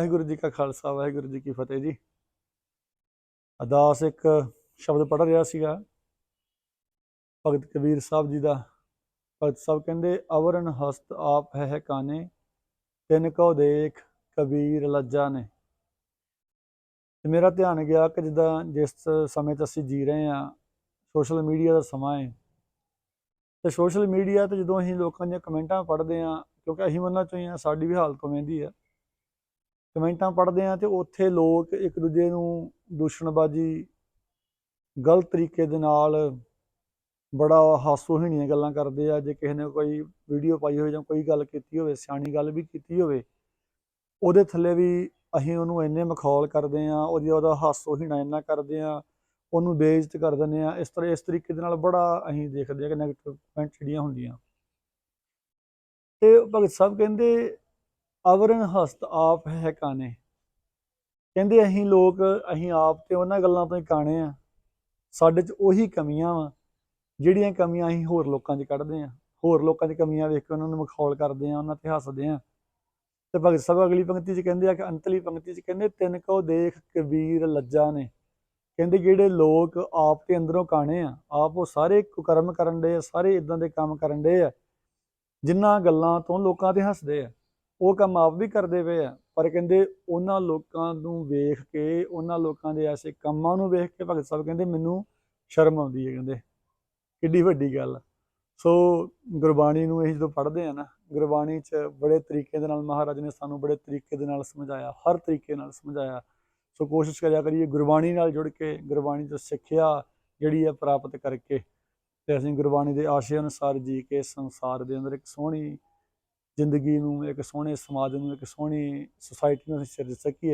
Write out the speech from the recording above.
ਵਾਹਿਗੁਰੂ ਜੀ ਕਾ ਖਾਲਸਾ, ਵਾਹਿਗੁਰੂ ਜੀ ਕੀ ਫਤਿਹ ਜੀ। ਅਰਦਾਸ ਇੱਕ ਸ਼ਬਦ ਪੜ੍ਹ ਰਿਹਾ ਸੀਗਾ। ਭਗਤ ਕਬੀਰ ਸਾਹਿਬ ਜੀ ਦਾ। ਭਗਤ ਸਾਹਿਬ ਕਹਿੰਦੇ, ਅਵਰਨ ਹਸਤ ਆਪ ਹੈ ਕਾਨੇ, ਤਿੰਨ ਕੋ ਦੇਖ ਕਬੀਰ ਲੱਜਾ ਨੇ। ਤੇ ਮੇਰਾ ਧਿਆਨ ਗਿਆ ਕਿ ਜਿੱਦਾਂ ਜਿਸ ਸਮੇਂ 'ਚ ਅਸੀਂ ਜੀ ਰਹੇ ਹਾਂ, ਸੋਸ਼ਲ ਮੀਡੀਆ ਦਾ ਸਮਾਂ ਹੈ। ਤੇ ਸੋਸ਼ਲ ਮੀਡੀਆ ਤੇ ਜਦੋਂ ਅਸੀਂ ਲੋਕਾਂ ਦੀਆਂ ਕਮੈਂਟਾਂ ਪੜ੍ਹਦੇ ਹਾਂ, ਕਿਉਂਕਿ ਅਸੀਂ ਉਹਨਾਂ ਚੋਂ ਹੀ ਹਾਂ, ਸਾਡੀ ਵੀ ਹਾਲਤ ਉਵੇਂ ਦੀ ਆ। ਕਮੈਂਟਾਂ ਪੜ੍ਹਦੇ ਆ ਤੇ ਉੱਥੇ ਲੋਕ ਇੱਕ ਦੂਜੇ ਨੂੰ ਦੂਸ਼ਣਬਾਜ਼ੀ ਗਲਤ ਤਰੀਕੇ ਦੇ ਨਾਲ ਬੜਾ ਹਾਸੋਹੀਣੀਆਂ ਗੱਲਾਂ ਕਰਦੇ ਆ, ਜੇ ਕਿਸੇ ਨੇ ਕੋਈ ਵੀਡੀਓ ਪਾਈ ਹੋਵੇ ਜਾਂ ਕੋਈ ਗੱਲ ਕੀਤੀ ਹੋਵੇ, ਸਿਆਣੀ ਗੱਲ ਵੀ ਕੀਤੀ ਹੋਵੇ, ਉਹਦੇ ਥੱਲੇ ਵੀ ਅਸੀਂ ਉਹਨੂੰ ਇੰਨੇ ਮਖੌਲ ਕਰਦੇ ਆ ਉਹਦੀ ਉਹਦਾ ਹਾਸੋਹੀਣਾ ਇੰਨਾ ਕਰਦੇ ਆ ਉਹਨੂੰ ਬੇਇੱਜ਼ਤ ਕਰ ਦਿੰਦੇ ਆ ਇਸ ਤਰ੍ਹਾਂ, ਇਸ ਤਰੀਕੇ ਦੇ ਨਾਲ ਬੜਾ ਅਸੀਂ ਦੇਖਦੇ ਆ ਕਿ ਨੈਗੇਟਿਵ ਕਮੈਂਟ ਜਿਹੜੀਆਂ ਹੁੰਦੀਆਂ। ਤੇ ਭਗਤ ਸਾਹਿਬ ਕਹਿੰਦੇ ਅਵਰਨ ਹਸਤ ਆਪ ਹੈ ਕਾਨੇ। ਕਹਿੰਦੇ ਅਸੀਂ ਲੋਕ, ਅਸੀਂ ਆਪ ਤੇ ਉਹਨਾਂ ਗੱਲਾਂ ਤੋਂ ਹੀ ਕਾਣੇ ਆ। ਸਾਡੇ 'ਚ ਉਹੀ ਕਮੀਆਂ ਵਾ, ਜਿਹੜੀਆਂ ਕਮੀਆਂ ਅਸੀਂ ਹੋਰ ਲੋਕਾਂ 'ਚ ਕੱਢਦੇ ਆ। ਹੋਰ ਲੋਕਾਂ 'ਚ ਕਮੀਆਂ ਵੇਖ ਕੇ ਉਹਨਾਂ ਨੂੰ ਮਖੌਲ ਕਰਦੇ ਆ, ਉਹਨਾਂ ਤੇ ਹੱਸਦੇ ਆ। ਤੇ ਭਗਤ ਸਾਹਿਬ ਅਗਲੀ ਪੰਕਤੀ 'ਚ ਕਹਿੰਦੇ ਆ ਕਿ ਅੰਤਲੀ ਪੰਕਤੀ 'ਚ ਕਹਿੰਦੇ, ਤਿੰਨ ਕੋ ਦੇਖ ਕਬੀਰ ਲੱਜਾ ਨੇ। ਕਹਿੰਦੇ ਜਿਹੜੇ ਲੋਕ ਆਪ ਤੇ ਅੰਦਰੋਂ ਕਾਣੇ ਆ, ਆਪ ਉਹ ਸਾਰੇ ਕੁਕਰਮ ਕਰਨ ਦੇ ਆ, ਸਾਰੇ ਇਦਾਂ ਦੇ ਕੰਮ ਕਰਨ ਦੇ ਆ ਜਿਨ੍ਹਾਂ ਗੱਲਾਂ ਤੋਂ ਲੋਕਾਂ ਤੇ ਹੱਸਦੇ ਆ। ਉਹ ਕੰਮ ਆਪ ਵੀ ਕਰਦੇ ਪਏ ਆ, ਪਰ ਕਹਿੰਦੇ ਉਹਨਾਂ ਲੋਕਾਂ ਨੂੰ ਵੇਖ ਕੇ, ਉਹਨਾਂ ਲੋਕਾਂ ਦੇ ਐਸੇ ਕੰਮਾਂ ਨੂੰ ਵੇਖ ਕੇ ਭਗਤ ਸਾਹਿਬ ਕਹਿੰਦੇ ਮੈਨੂੰ ਸ਼ਰਮ ਆਉਂਦੀ ਹੈ ਕਹਿੰਦੇ। ਕਿੱਡੀ ਵੱਡੀ ਗੱਲ। ਸੋ ਗੁਰਬਾਣੀ ਨੂੰ ਇਹ ਜਦੋਂ ਪੜ੍ਹਦੇ ਆ ਨਾ, ਗੁਰਬਾਣੀ 'ਚ ਬੜੇ ਤਰੀਕੇ ਦੇ ਨਾਲ ਮਹਾਰਾਜ ਨੇ ਸਾਨੂੰ ਬੜੇ ਤਰੀਕੇ ਦੇ ਨਾਲ ਸਮਝਾਇਆ, ਹਰ ਤਰੀਕੇ ਨਾਲ ਸਮਝਾਇਆ। ਸੋ ਕੋਸ਼ਿਸ਼ ਕਰਿਆ ਕਰੀਏ ਗੁਰਬਾਣੀ ਨਾਲ ਜੁੜ ਕੇ, ਗੁਰਬਾਣੀ ਤੋਂ ਸਿੱਖਿਆ ਜਿਹੜੀ ਹੈ ਪ੍ਰਾਪਤ ਕਰਕੇ ਤੇ ਅਸੀਂ ਗੁਰਬਾਣੀ ਦੇ ਆਸ਼ੇ ਅਨੁਸਾਰ ਜੀ ਕੇ ਸੰਸਾਰ ਦੇ ਅੰਦਰ ਇੱਕ ਸੋਹਣੀ ਜ਼ਿੰਦਗੀ ਨੂੰ ਇੱਕ ਸੋਹਣੇ ਸਮਾਜ ਨੂੰ ਇੱਕ ਸੋਹਣੀ ਸੁਸਾਇਟੀ ਨੂੰ ਅਸੀਂ ਸਿਰਜ ਸਕੀਏ।